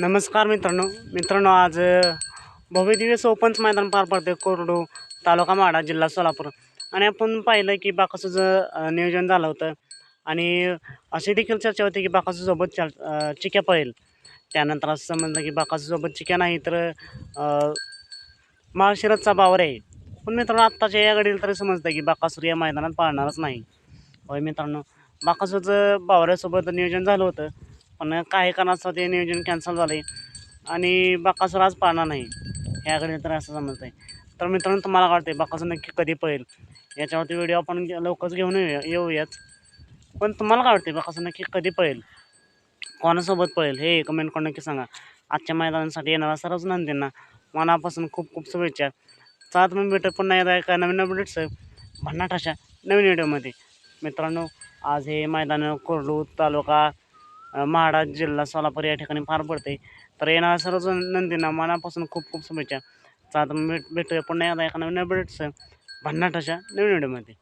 नमस्कार मित्रांनो. मित्रांनो आज भव्यदिव्य भव्य मैदान पार पडते कोरडू तालुका माडा जिल्हा सोलापूर. आणि आपण पाहिलं की बाकासूचं नियोजन झालं होतं. आणि अशी देखील चर्चा होती की बाकासूसोबत चल चिक्या पळेल. त्यानंतर असं समजलं की बाकासूसोबत चिक्या नाही तर महाशिरतचा बावर. आहे पण मित्रांनो आत्ताच्या या घडीला तरी समजतं की बाकासूर या मैदानात पाळणारच नाही. होय मित्रांनो बाकासूरचं बावऱ्यासोबत नियोजन झालं होतं. पण काही कारणास्तव ते नियोजन कॅन्सल झालं आहे आणि बाकासूर आज पाळणार नाही. ह्याकडे तर असं समजतं आहे तर मित्रांनो तुम्हाला वाटते बाकासूर नक्की कधी पळेल? याच्यावरती व्हिडिओ आपण लवकरच घेऊन येऊया येऊयात. पण तुम्हाला काय वाटते बाकासूर नक्की कधी पळेल? कोणासोबत पळेल? हे कमेंट करून नक्की सांगा. आजच्या मैदानासाठी येणारा सर्वच नंदींना मनापासून खूप खूप शुभेच्छा. चला मी भेटत पुन्हा आहे काय नवीन अपडेट्स भन्नाट अशा नवीन व्हिडिओमध्ये मित्रांनो आज हे मैदान कोरडू तालुका माडा जिल्हा सोलापूर या ठिकाणी पार पडते तर येणाऱ्या सर्वच नंदींना मनापासून खूप खूप शुभेच्छा. चला आता भेट भेटूया पुन्हा एकदा एका नवीन अपडेट्स भन्नाट अशा नवीन व्हिडिओमध्ये.